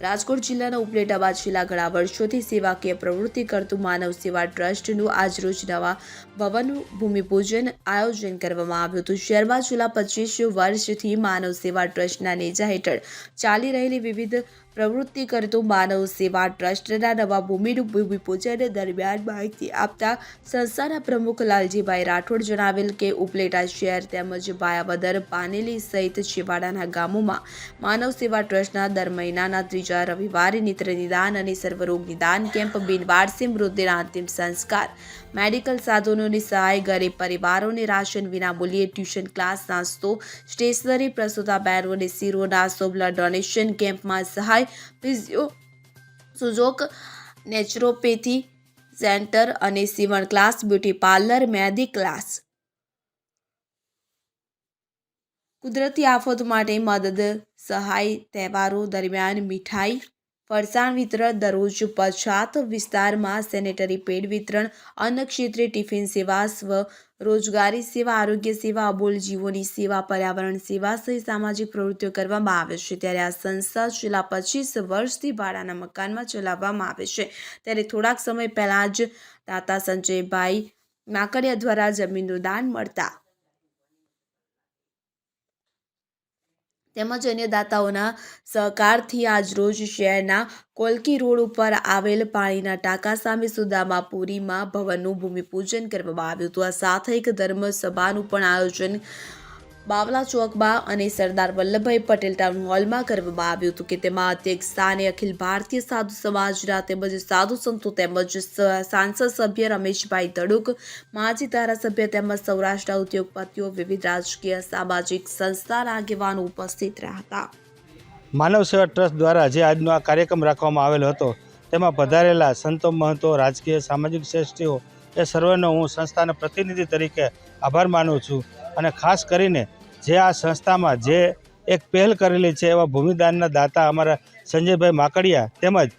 રાજકોટ જિલ્લાના ઉપલેટામાં છેલ્લા ઘણા વર્ષોથી સેવાકીય પ્રવૃત્તિ કરતું માનવ સેવા ટ્રસ્ટનું આજરોજ નવા ભવનનું ભૂમિપૂજન આયોજન કરવામાં આવ્યું હતું. શહેરમાં છેલ્લા પચીસ વર્ષથી માનવ સેવા ટ્રસ્ટના નેજા હેઠળ ચાલી રહેલી વિવિધ પ્રવૃત્તિ કરતું માનવ સેવા ટ્રસ્ટના નવા ભૂમિનું ભૂમિપૂજન દરમિયાન માહિતી આપતા સંસ્થાના પ્રમુખ લાલજીભાઈ રાઠોડ જણાવેલ કે ઉપલેટા શહેર તેમજ ભાયાવદર પાનેલી સહિત છેવાડાના ગામોમાં માનવ સેવા ટ્રસ્ટના દર મહિનાના ત્રીજા રવિવારે નિત્ર નિદાન અને સર્વરોગ નિદાન કેમ્પ બિનવારસી મૃતદેહના અંતિમ સંસ્કાર, મેડિકલ સાધનોની સહાય, ગરીબ પરિવારોને રાશન વિના મૂલ્યે ટ્યુશન ક્લાસ, નાસ્તો, સ્ટેશનરી, પ્રસૂતા બહેનો અને શીરો નાસ્તો બ્લડ ડોનેશન કેમ્પમાં સહાય ફિઝિયો સુજોક નેચરોપેથી સેન્ટર અને સીવણ class beauty parlour mehndi class કુદરતી આફત માટે મદદ, સહાય, તહેવારો દરમિયાન મીઠાઈ, ફરસાણ વિતરણ, દરરોજ પછાત વિસ્તારમાં સેનેટરી પેડ વિતરણ અન્ન ક્ષેત્રે ટિફિન સેવા, સ્વ રોજગારી સેવા, આરોગ્ય સેવા, અબોલ જીવોની સેવા, પર્યાવરણ સેવા સહિત સામાજિક પ્રવૃત્તિઓ કરવામાં આવે છે. ત્યારે આ સંસ્થા છેલ્લા પચીસ વર્ષથી ભાડાના મકાનમાં ચલાવવામાં આવે છે. ત્યારે થોડાક સમય પહેલાં જ દાતા સંજયભાઈ નાકડિયા દ્વારા જમીનનું દાન મળતા તેમજ અન્ય દાતાઓના સહકારથી આજરોજ શહેરના કોલકી રોડ ઉપર આવેલ પાણીના ટાંકા સામે સુદામાપુરીમાં ભવનનું ભૂમિપૂજન કરવામાં આવ્યું હતું. આ સાથે એક ધર્મ સભાનું પણ આયોજન બાવલા ચોકમાં અને સરદાર વલ્લભભાઈ પટેલ ટાઉન હોલમાં કરવામાં આવ્યું હતું કે તેમાં અધ્યક્ષ સ્થાને અખિલ ભારતીય સાધુ સમાજના તેમજ સાધુ સંતો તેમજ સાંસદ સભ્ય રમેશભાઈ ધડુક, માજી ધારાસભ્ય તેમજ સૌરાષ્ટ્ર ઉદ્યોગપતિઓ, વિવિધ રાજકીય, સામાજિક સંસ્થાના આગેવાનો ઉપસ્થિત રહ્યા હતા. માનવ સેવા ટ્રસ્ટ દ્વારા જે આજનો આ કાર્યક્રમ રાખવામાં આવેલો હતો. તેમાં પધારેલા સંતો, મહંતો, રાજકીય, સામાજિક શ્રેષ્ઠીઓ એ સર્વેનો હું સંસ્થાના પ્રતિનિધિ તરીકે આભાર માનું છું અને ખાસ કરીને જે આ સંસ્થામાં જે એક પહેલ કરેલી છે એવા ભૂમિદાનના દાતા અમારા સંજયભાઈ માકડિયા તેમજ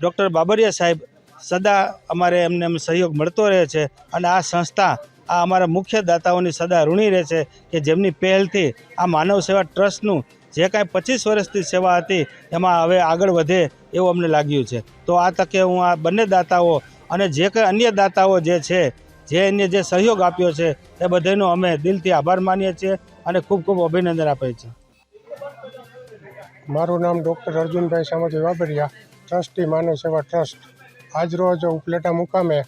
ડૉક્ટર બાબરિયા સાહેબ સદા અમારે એમને એમ સહયોગ મળતો રહે છે અને આ સંસ્થા આ અમારા મુખ્ય દાતાઓની સદા ઋણી રહે છે કે જેમની પહેલથી આ માનવ સેવા ટ્રસ્ટનું જે કાંઈ પચીસ વર્ષથી સેવા હતી એમાં હવે આગળ વધે એવું અમને લાગ્યું છે. તો આ તકે હું આ બંને દાતાઓ અને જે કંઈ અન્ય દાતાઓ જે છે, જે અન્ય જે સહયોગ આપ્યો છે એ બધાનો અમે દિલથી આભાર માનીએ છીએ. અને ખૂબ ખૂબ અભિનંદન આપે છે. મારું નામ doctor Arjunbhai Samaji Vabariya, trustee Manav Seva trust. આજરોજ ઉપલેટા મુકામે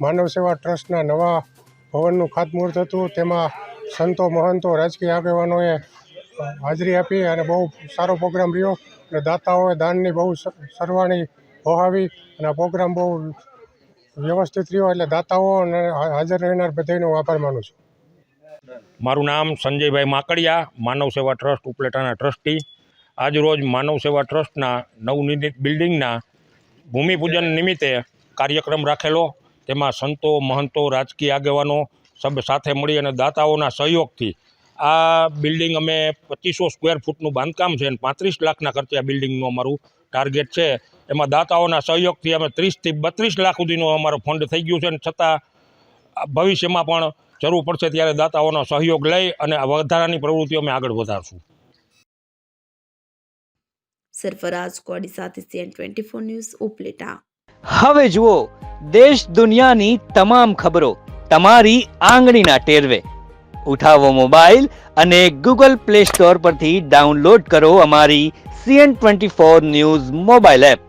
માનવ સેવા ટ્રસ્ટના નવા ભવનનું ખાતમુહૂર્ત હતું. તેમાં સંતો, મહંતો, રાજકીય આગેવાનોએ હાજરી આપી અને બહુ સારો પ્રોગ્રામ રહ્યો અને દાતાઓએ દાનની બહુ સરવાણી વહાવી અને આ પ્રોગ્રામ બહુ વ્યવસ્થિત રહ્યો એટલે દાતાઓ અને હાજર રહેનાર બધાનો આભાર માનું છું. મારું નામ સંજયભાઈ માકડિયા, માનવ સેવા ટ્રસ્ટ ઉપલેટાના ટ્રસ્ટી. આજરોજ માનવ સેવા ટ્રસ્ટના નવનિર્મિત બિલ્ડિંગના ભૂમિપૂજન નિમિત્તે કાર્યક્રમ રાખેલો. તેમાં સંતો, મહંતો, રાજકીય આગેવાનો સબ સાથે મળી અને દાતાઓના સહયોગથી આ બિલ્ડિંગ અમે પચીસો સ્ક્વેર ફૂટનું બાંધકામ છે અને પાંત્રીસ લાખના ખર્ચે આ બિલ્ડિંગનું અમારું ટાર્ગેટ છે. એમાં દાતાઓના સહયોગથી અમે ત્રીસથી બત્રીસ લાખ સુધીનો અમારો ફંડ થઈ ગયું છે અને છતાં ભવિષ્યમાં પણ જરૂર પડશે ત્યારે દાતાઓનો સહયોગ લઈ અને વધારાની પ્રવૃત્તિઓ અમે આગળ વધારશું. સરફરાજ કોડી સાથે CN twenty four news Upleta. હવે જુઓ દેશ દુનિયાની તમામ ખબરો તમારી આંગળીના ટેરવે. ઉઠાવો મોબાઈલ અને ગૂગલ પ્લે સ્ટોર પરથી ડાઉનલોડ કરો અમારી CN twenty four news mobile app.